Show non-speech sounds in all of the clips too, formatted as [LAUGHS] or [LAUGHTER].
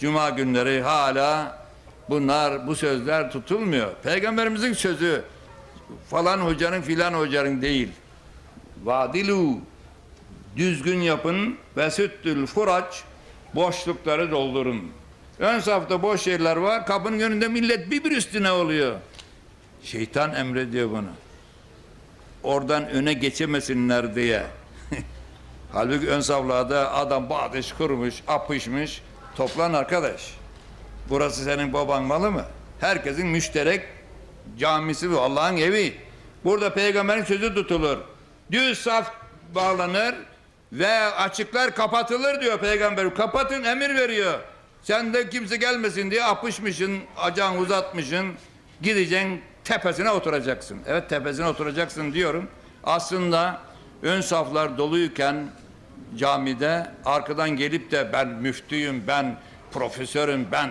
Cuma günleri hala bunlar bu sözler tutulmuyor. Peygamberimizin sözü falan hocanın filan hocanın değil. Vadilu düzgün yapın ve süttül furaç boşlukları doldurun. Ön safta boş yerler var. Kapının önünde millet bir bir üstüne oluyor. Şeytan emrediyor bunu. Oradan öne geçemesinler diye. [LAUGHS] Halbuki ön saflarda adam bağdaş kurmuş, apışmış. Toplan arkadaş. Burası senin baban malı mı? Herkesin müşterek camisi bu. Allah'ın evi. Burada peygamberin sözü tutulur. Düz saf bağlanır ve açıklar kapatılır diyor peygamber. Kapatın emir veriyor. Sen de kimse gelmesin diye apışmışsın, acağını uzatmışsın. Gideceksin tepesine oturacaksın. Evet tepesine oturacaksın diyorum. Aslında ön saflar doluyken camide arkadan gelip de ben müftüyüm, ben profesörüm, ben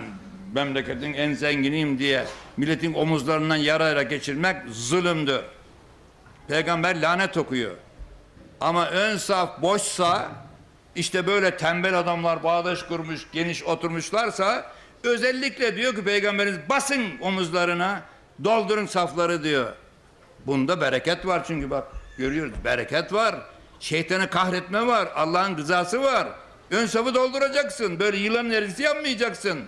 memleketin en zenginiyim diye milletin omuzlarından yara yara geçirmek zulümdür. Peygamber lanet okuyor. Ama ön saf boşsa işte böyle tembel adamlar bağdaş kurmuş, geniş oturmuşlarsa özellikle diyor ki peygamberimiz basın omuzlarına, doldurun safları diyor. Bunda bereket var çünkü bak görüyoruz bereket var. Şeytanı kahretme var. Allah'ın rızası var. Ön safı dolduracaksın. Böyle yılan erisi yapmayacaksın.